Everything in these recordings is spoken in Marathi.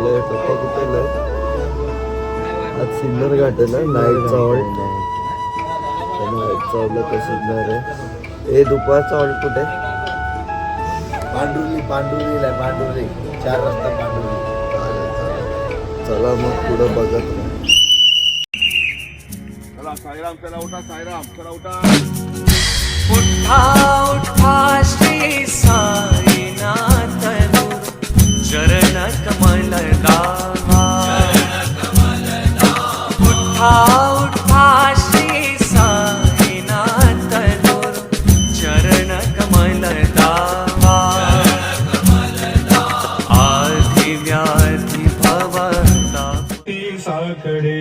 आपले पप्पा कुठे नाही आज सिन्नर घाट आहे ना नाईटचा हॉल्ट नाईटचा हॉल्टला तसंच नाही रे ए दुपारचा हॉल्ट कुठे? पांडुर्ली पांडुर्लीला आहे, पांडुर्ली चार रस्ता पांडुर्ली चला मग पुढं बघत चला साईराम चला उठा साईराम चला उठा. उठा उठा श्री साईनाथ चरण कमल दावा उठा उठा श्री साईनाथ चरण कमल दावा आधी व्याधी भवता। साकडे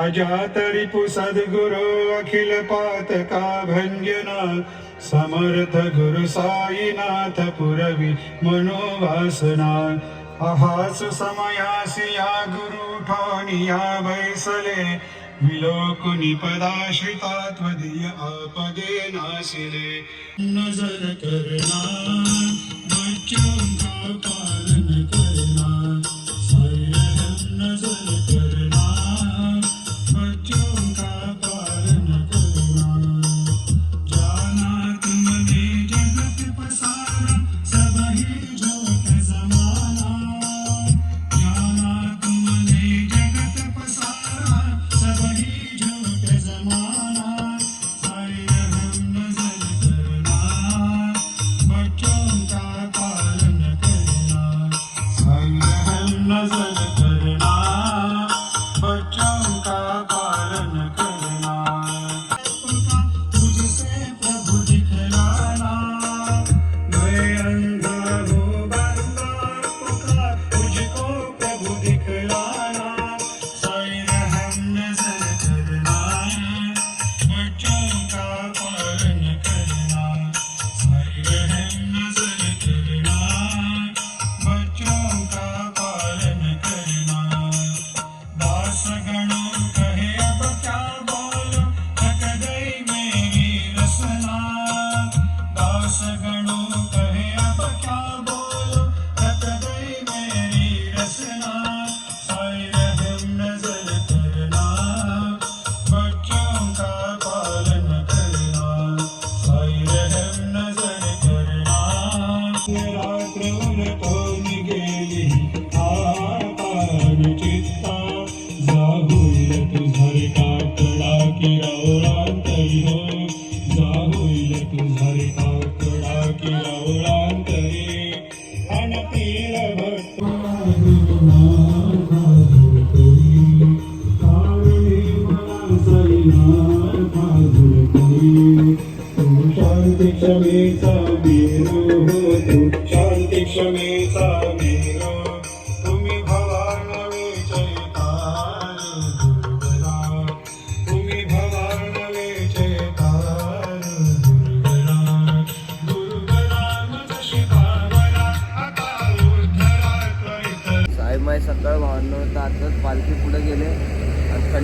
अजातरिपु सद्गुरो अखिल पातका भञ्जना समर्थ गुरु साईनाथ पुरवी मनोवासना. आहास समयासी या गुरु ठाणिया बैसले विलोकुनि पदाश्रितात्वदीय आपदे नाशिले. नजर करना बच्चों का पालन करना.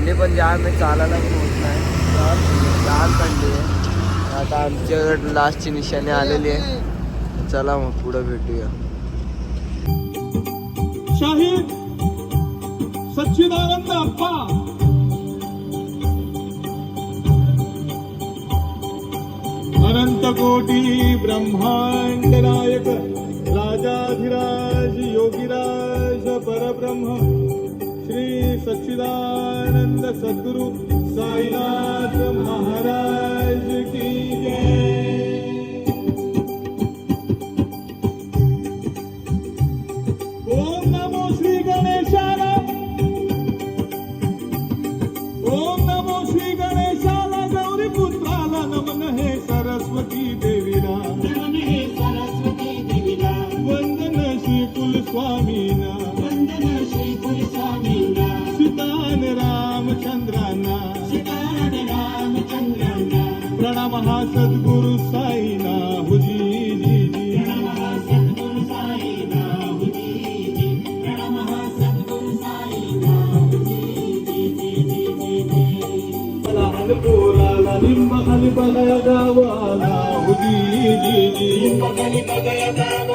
थंडी पण जाम आहे चालायला पण होत नाही. जाम थंडी आहे. आता आमच्याकडे लास्टची निशाणी आलेली आहे. चला मग पुढे भेटूया. शाहीर सच्चिदानंद अप्पा. अनंत कोटी ब्रह्मांड नायक राजाधिराज योगीराज परब्रह्म. सच्चिदानंद सद्गुरु साईनाथ महाराज की जय। ओम नमो श्री गणेशाला ओम नमो श्री गणेशाला गौरी पुत्राला नमन हे सरस्वती देवीला वंदन श्री कुलस्वामीना बघाया गावाला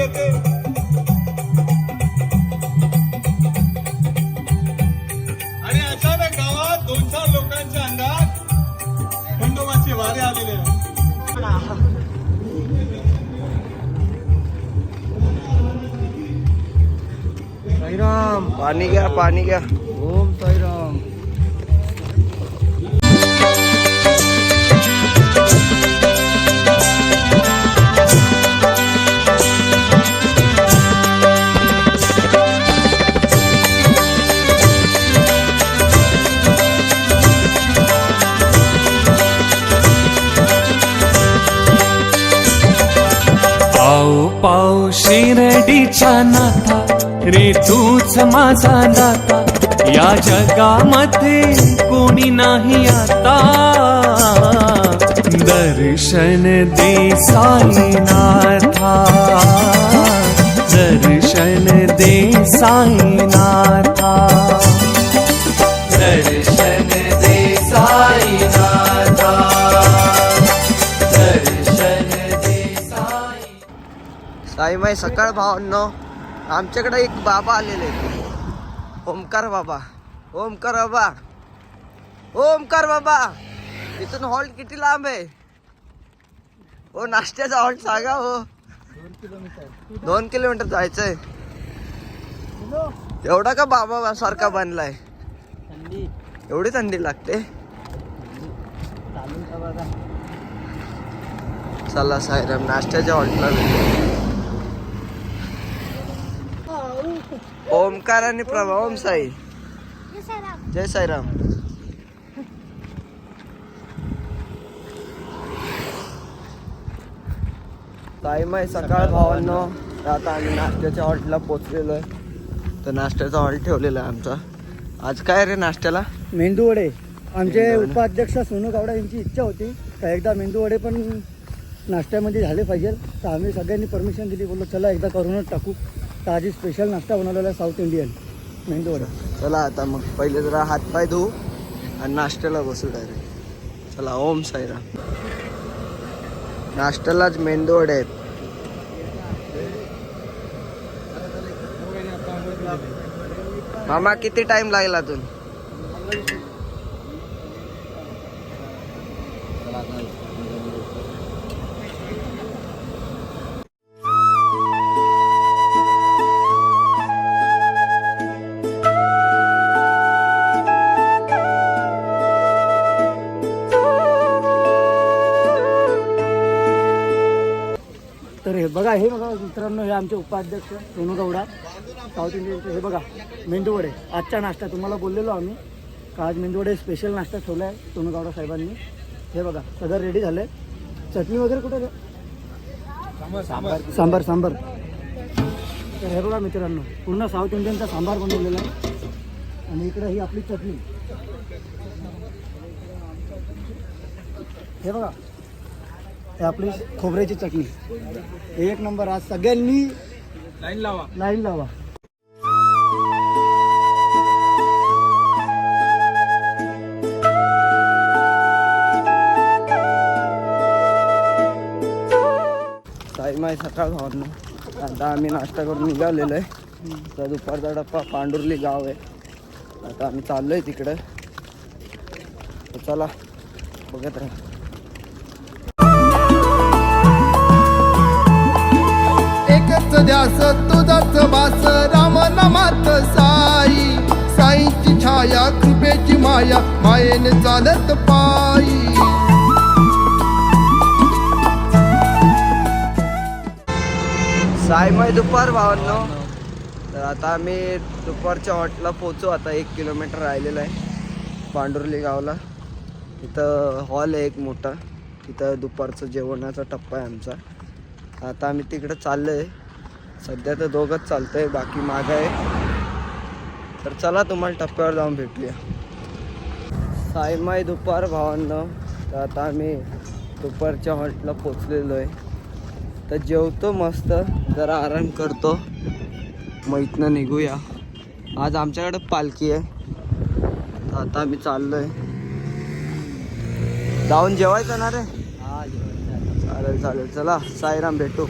येते. आणि अचानक गावात दोन चार लोकांच्या अंगात खंडोबाचे वारे आलेले. साईराम पाणी घ्या पाणी घ्या. ओम साईराम. शिरडीच्या नाथा रे तूच माझा दाता. या जगामध्ये कोणी नाही आता. दर्शन दे साईनाथा. दर्शन दे साईनाथा. साईमाई सकाळ भावांनो आमच्याकडे एक बाबा आलेले ओमकार बाबा ओमकार बाबा ओमकार बाबा इथून हॉल्ट किती लांब आहे? हो नाश्त्याचा हॉल्ट सांगा हो. दोन किलोमीटर जायचंय. एवढा का बाबा सारखा बनलाय? एवढी थंडी लागते? चला साहेब नाश्त्याच्या हॉल्टला भेटू ओमकार आणि प्रभा ओम साई. जय साईराम. टाईम आहे सकाळ भावांनो. आता आम्ही नाश्त्याच्या हॉल्टला पोचलेलो आहे. तर नाश्त्याचा हॉल्ट ठेवलेला आहे आमचा. आज काय रे नाश्त्याला? मेंदू वडे. आमचे. उपाध्यक्ष सोनू गावडा यांची इच्छा होती. का एकदा मेंदू वडे पण नाश्त्यामध्ये झाले पाहिजे. तर आम्ही सगळ्यांनी परमिशन दिली. बोललो चला एकदा करूनच टाकू. तर आधी स्पेशल नाश्ता बनवलेला आहे साऊथ इंडियन मेंदू चला आता मग पहिले जरा हातपाय धुवू आणि नाश्त्याला बसू डायरेक्ट चला ओम सायरा नाश्त्यालाच मेंदू वडे आहेत मामा किती टाइम लागेल अजून? बघा हे बघा मित्रांनो हे आमचे उपाध्यक्ष सोनू गौडा साऊथ इंडियनचे. हे बघा मेंदू वडे आजचा नाश्ता तुम्हाला बोललेलो आम्ही. का आज मेंदू वडे स्पेशल नाश्ता ठेवला आहे सोनू गौडा साहेबांनी? हे बघा सगळं रेडी झालं चटणी वगैरे कुठे रे? सांबार सांबार. तर हे बघा मित्रांनो पूर्ण साऊथ इंडियनचा सांबार बनवलेला आहे. आणि इकडे ही आपली चटणी. हे बघा हे आपली खोबऱ्याची चटणी. एक नंबर आज सगळ्यांनी लाईन लावा. लाईन लावा. टाईम आहे सकाळ भावांनो. आता आम्ही नाश्ता करून निघालेलो आहे. तर दुपारचा डप्पा पांडुर्ली गाव आहे. आता आम्ही चाललो आहे तिकडं चला बघत राहा. द्यास तुझाच वास राम नामात साई. साईची छाया कृपेची माया मायेने चालत पायी सायमाय दुपार भावांनो. तर आता आम्ही दुपारच्या हॉटला पोचू आता एक किलोमीटर राहिलेलं आहे पांडुर्ली गावला. इथं हॉल आहे एक मोठा. तिथं दुपारचं जेवणाचा टप्पा आहे आमचा. आता आम्ही तिकडं चाललो आहे सध्या तर दोघंच चालतं आहे बाकी मागं आहे. तर चला तुम्हाला टप्प्यावर जाऊन भेटूया. सायमाय दुपार भावांना. तर आता आम्ही दुपारच्या हॉल्टला पोचलेलो आहे तर जेवतो मस्त जरा आराम करतो. मग इथनं निघूया. आज आमच्याकडे पालखी आहे. तर आता आम्ही चाललो आहे जाऊन जेवायचं ना रे? चालेल चालेल. चला साईराम भेटू.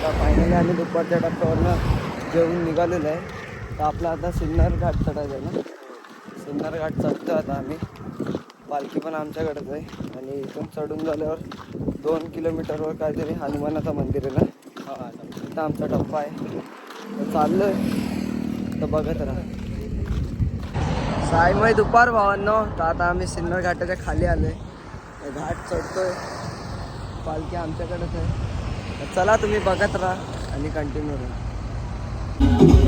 आता फायनली आम्ही दुपारच्या टप्प्यावरनं जेवून निघालेलो आहे. तर आपला आता सिन्नर घाट चढायचा आहे ना? सिन्नर घाट चढतो आता आम्ही. पालखी पण आमच्याकडेच आहे. आणि इथून चढून झाल्यावर दोन किलोमीटरवर काहीतरी हनुमानाचं मंदिर आहे ना? तिथं आमचा टप्पा आहे. तर चाललो आहे तर बघत राहा. सायमय दुपार भावांनो. तर आता आम्ही सिन्नर घाटाच्या खाली आलोय. घाट चढतोय. पालखी आमच्याकडेच आहे. चला तुम्ही बघत राहा आणि कंटिन्यू राहा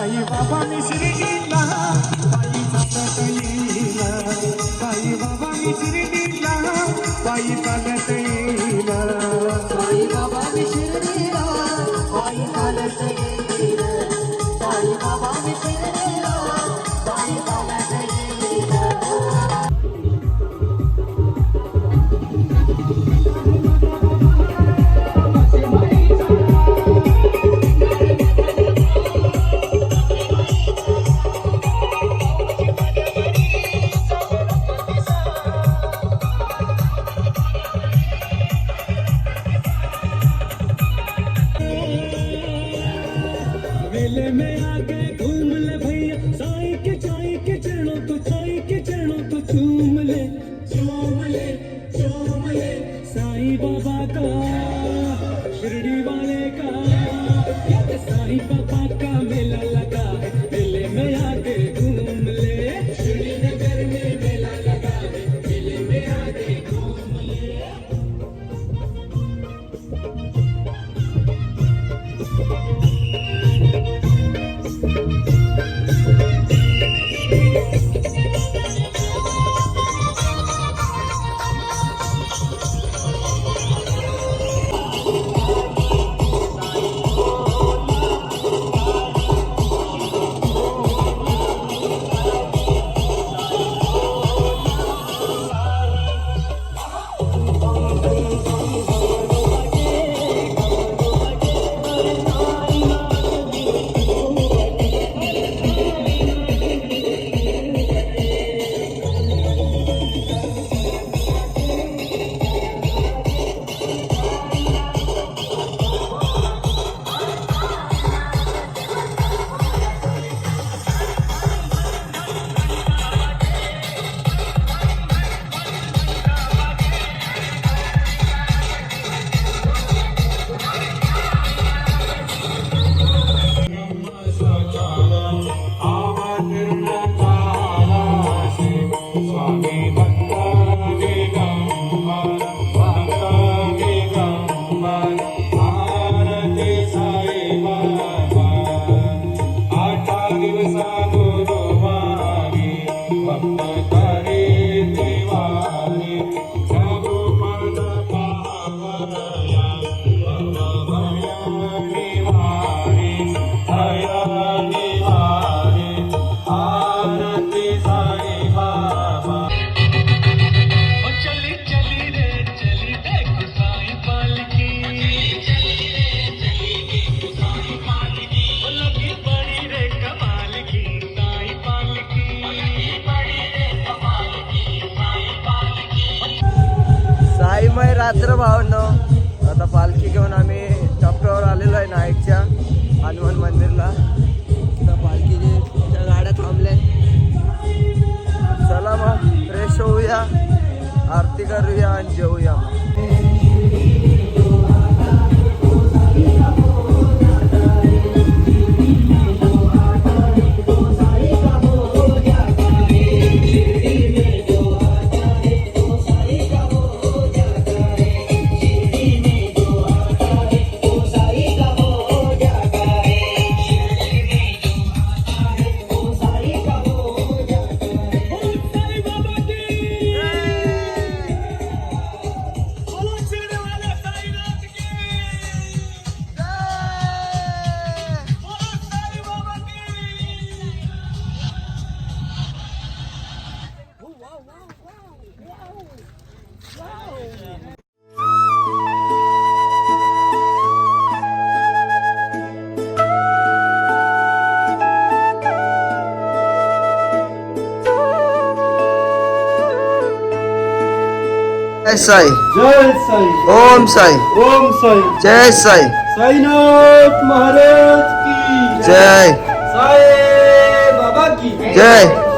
साई बाबा मिश्रीला Bye. साईमय रात्र भावनो आता पालखी घेऊन आम्ही टप्प्यावर आलेलो आहे नाईकच्या हनुमान मंदिरला. आता पालखीचे त्या गाड्या थांबल्या चला मग फ्रेश होऊया. आरती करूया आणि जेवूया जय साई जय साई ओम साई ओम साई जय साई साईनाथ महाराज की जय साई बाबा की जय